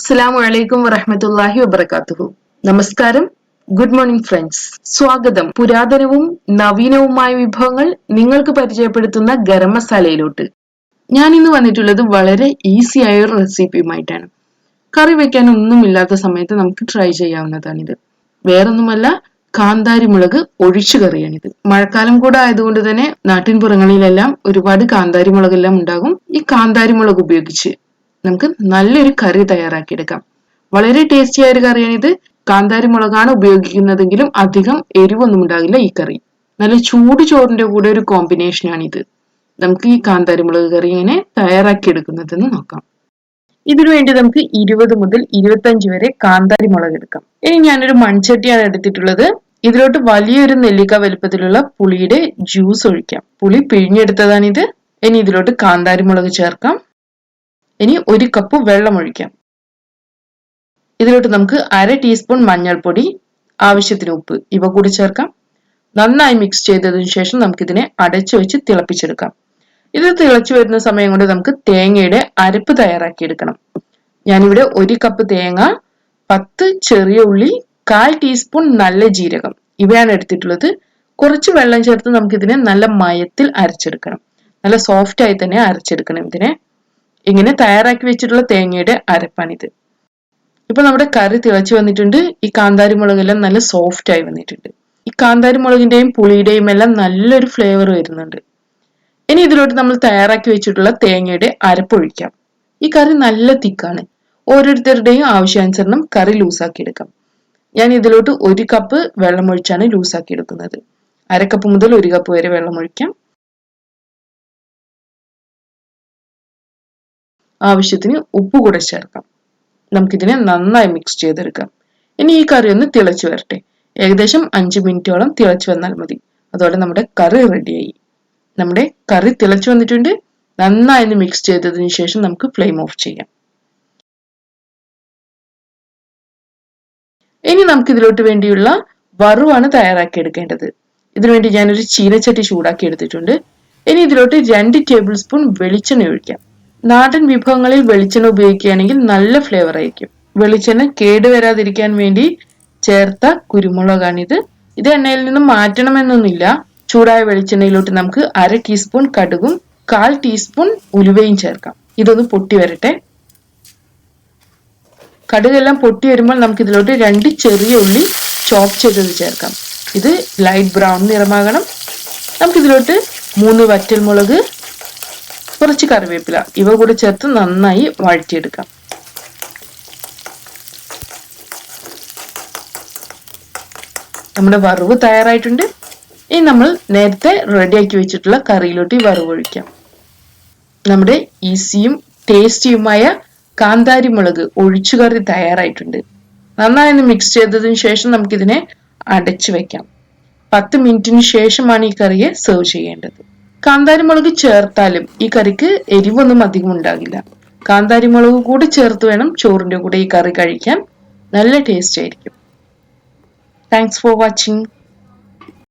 അസ്സലാമു അലൈക്കും വറഹമത്തല്ലാഹി വബർക്കാത്തുഹു നമസ്കാരം. Good morning friends. സ്വാഗതം. പുരാതനവും നവീനവുമായ വിഭവങ്ങൾ നിങ്ങൾക്ക് പരിചയപ്പെടുത്തുന്ന ഗരം മസാലയിലോട്ട്. ഞാൻ ഇന്ന് വന്നിട്ടുള്ളത് വളരെ ഈസി ആയ ഒരു റെസിപ്പിയുമായിട്ടാണ് കറി വെക്കാൻ ഒന്നുമില്ലാത്ത സമയത്ത് നമുക്ക് ട്രൈ ചെയ്യാവുന്നതാണിത്. വേറൊന്നുമല്ല കാന്താരി മുളക് ഒഴിച്ചു കറിയാണിത്. മഴക്കാലം കൂടെ ആയതുകൊണ്ട് തന്നെ നാട്ടിൻപുറങ്ങളിലെല്ലാം ഒരുപാട് കാന്താരി മുളകെല്ലാം ഉണ്ടാകും. ഈ കാന്താരി മുളക് ഉപയോഗിച്ച് നമുക്ക് നല്ലൊരു കറി തയ്യാറാക്കിയെടുക്കാം. വളരെ ടേസ്റ്റി ആയ ഒരു ഇത് കാന്താരി മുളകാണ് ഉപയോഗിക്കുന്നതെങ്കിലും അധികം എരിവൊന്നും ഉണ്ടാകില്ല ഈ കറി. നല്ല ചൂട് ചോറിന്റെ കൂടെ ഒരു കോമ്പിനേഷനാണിത് നമുക്ക് ഈ കാന്താരി മുളക് കറി എങ്ങനെ തയ്യാറാക്കിയെടുക്കുന്നതെന്ന് നോക്കാം. ഇതിനു വേണ്ടി നമുക്ക് ഇരുപത് മുതൽ ഇരുപത്തഞ്ച് വരെ കാന്താരി മുളക് എടുക്കാം. ഇനി ഞാനൊരു മൺചട്ടിയാണ് എടുത്തിട്ടുള്ളത്. ഇതിലോട്ട് വലിയൊരു നെല്ലിക്ക വലുപ്പത്തിലുള്ള പുളിയുടെ ജ്യൂസ് ഒഴിക്കാം. പുളി പിഴിഞ്ഞെടുത്തതാണിത്. ഇനി ഇതിലോട്ട് കാന്താരി മുളക് ചേർക്കാം. ഇനി ഒരു കപ്പ് വെള്ളം ഒഴിക്കാം. ഇതിലോട്ട് നമുക്ക് അര ടീസ്പൂൺ മഞ്ഞൾപ്പൊടി ആവശ്യത്തിന് ഉപ്പ് ഇവ കൂടി ചേർക്കാം. നന്നായി മിക്സ് ചെയ്തതിനു ശേഷം നമുക്കിതിനെ അടച്ചു വെച്ച് തിളപ്പിച്ചെടുക്കാം. ഇത് തിളച്ചു വരുന്ന സമയം കൊണ്ട് നമുക്ക് തേങ്ങയുടെ അരപ്പ് തയ്യാറാക്കിയെടുക്കണം. ഞാനിവിടെ ഒരു കപ്പ് തേങ്ങ പത്ത് ചെറിയ ഉള്ളി കാൽ ടീസ്പൂൺ നല്ല ജീരകം. ഇവയാണ് എടുത്തിട്ടുള്ളത്. കുറച്ച് വെള്ളം ചേർത്ത് നമുക്കിതിനെ നല്ല മയത്തിൽ അരച്ചെടുക്കണം. നല്ല സോഫ്റ്റ് ആയി തന്നെ അരച്ചെടുക്കണം ഇതിനെ. ഇങ്ങനെ തയ്യാറാക്കി വെച്ചിട്ടുള്ള തേങ്ങയുടെ അരപ്പാണിത്. ഇപ്പൊ നമ്മുടെ കറി തിളച്ചു വന്നിട്ടുണ്ട്. ഈ കാന്താരി മുളകെല്ലാം നല്ല സോഫ്റ്റ് ആയി വന്നിട്ടുണ്ട്. ഈ കാന്താരി മുളകിന്റെയും പുളിയുടെയും എല്ലാം നല്ലൊരു ഫ്ലേവർ വരുന്നുണ്ട്. ഇനി ഇതിലോട്ട് നമ്മൾ തയ്യാറാക്കി വെച്ചിട്ടുള്ള തേങ്ങയുടെ അരപ്പൊഴിക്കാം ഈ കറി നല്ല തിക്കാണ്. ഓരോരുത്തരുടെയും ആവശ്യാനുസരണം കറി ലൂസാക്കി എടുക്കാം. ഞാൻ ഇതിലോട്ട് ഒരു കപ്പ് വെള്ളം ഒഴിച്ചാണ് ലൂസാക്കി എടുക്കുന്നത്. അരക്കപ്പ് മുതൽ ഒരു കപ്പ് വരെ വെള്ളം ഒഴിക്കാം. ആവശ്യത്തിന് ഉപ്പ് കൂടെ ചേർക്കാം. നമുക്കിതിനെ നന്നായി മിക്സ് ചെയ്തെടുക്കാം. ഇനി ഈ കറി ഒന്ന് തിളച്ചു വരട്ടെ. ഏകദേശം അഞ്ച് മിനിറ്റോളം തിളച്ചു വന്നാൽ മതി. അതോടെ നമ്മുടെ കറി റെഡിയായി നമ്മുടെ കറി തിളച്ചു വന്നിട്ടുണ്ട്. നന്നായി ഒന്ന് മിക്സ് ചെയ്തതിന് ശേഷം നമുക്ക് ഫ്ലെയിം ഓഫ് ചെയ്യാം. ഇനി നമുക്ക് ഇതിലോട്ട് വേണ്ടിയുള്ള വറുവാണ് തയ്യാറാക്കി എടുക്കേണ്ടത്. ഇതിനുവേണ്ടി ഞാനൊരു ചീനച്ചട്ടി ചൂടാക്കി എടുത്തിട്ടുണ്ട്. ഇനി ഇതിലോട്ട് രണ്ട് ടേബിൾ സ്പൂൺ വെളിച്ചെണ്ണ ഒഴിക്കാം. നാടൻ വിഭവങ്ങളിൽ വെളിച്ചെണ്ണ ഉപയോഗിക്കുകയാണെങ്കിൽ നല്ല ഫ്ലേവർ ആയിരിക്കും. വെളിച്ചെണ്ണ കേടുവരാതിരിക്കാൻ വേണ്ടി ചേർത്ത കുരുമുളകാണിത്. ഇത് എണ്ണയിൽ നിന്നും മാറ്റണമെന്നൊന്നുമില്ല. ചൂടായ വെളിച്ചെണ്ണയിലോട്ട് നമുക്ക് അര ടീസ്പൂൺ കടുകും കാൽ ടീസ്പൂൺ ഉലുവയും ചേർക്കാം. ഇതൊന്ന് പൊട്ടി വരട്ടെ. കടുകെല്ലാം പൊട്ടി വരുമ്പോൾ നമുക്ക് ഇതിലോട്ട് രണ്ട് ചെറിയ ഉള്ളി ചോപ്പ് ചെയ്തത് ചേർക്കാം. ഇത് ലൈറ്റ് ബ്രൗൺ നിറമാകണം. നമുക്കിതിലോട്ട് മൂന്ന് വറ്റൽമുളക് കുറച്ച് കറിവേപ്പില. ഇവ കൂടി ചേർത്ത് നന്നായി വഴറ്റിയെടുക്കാം. നമ്മുടെ വറവ് തയ്യാറായിട്ടുണ്ട്. ഇനി നമ്മൾ നേരത്തെ റെഡിയാക്കി വെച്ചിട്ടുള്ള കറിയിലോട്ട് ഈ വറവ് ഒഴിക്കാം. നമ്മുടെ ഈസിയും ടേസ്റ്റിയുമായ കാന്താരി മുളക് ഒഴിച്ചു കറി തയ്യാറായിട്ടുണ്ട്. നന്നായി ഒന്ന് മിക്സ് ചെയ്തതിന് ശേഷം നമുക്കിതിനെ അടച്ചു വെക്കാം. പത്ത് മിനിറ്റിന് ശേഷമാണ് ഈ കറിയെ സെർവ് ചെയ്യേണ്ടത്. കാന്താരി മുളക് ചേർത്താലും ഈ കറിക്ക് എരിവൊന്നും അധികം ഉണ്ടാകില്ല. കാന്താരി മുളക് കൂടി ചേർത്ത് വേണം ചോറിന്റെ കൂടെ ഈ കറി കഴിക്കാൻ. നല്ല ടേസ്റ്റ് ആയിരിക്കും. Thanks for watching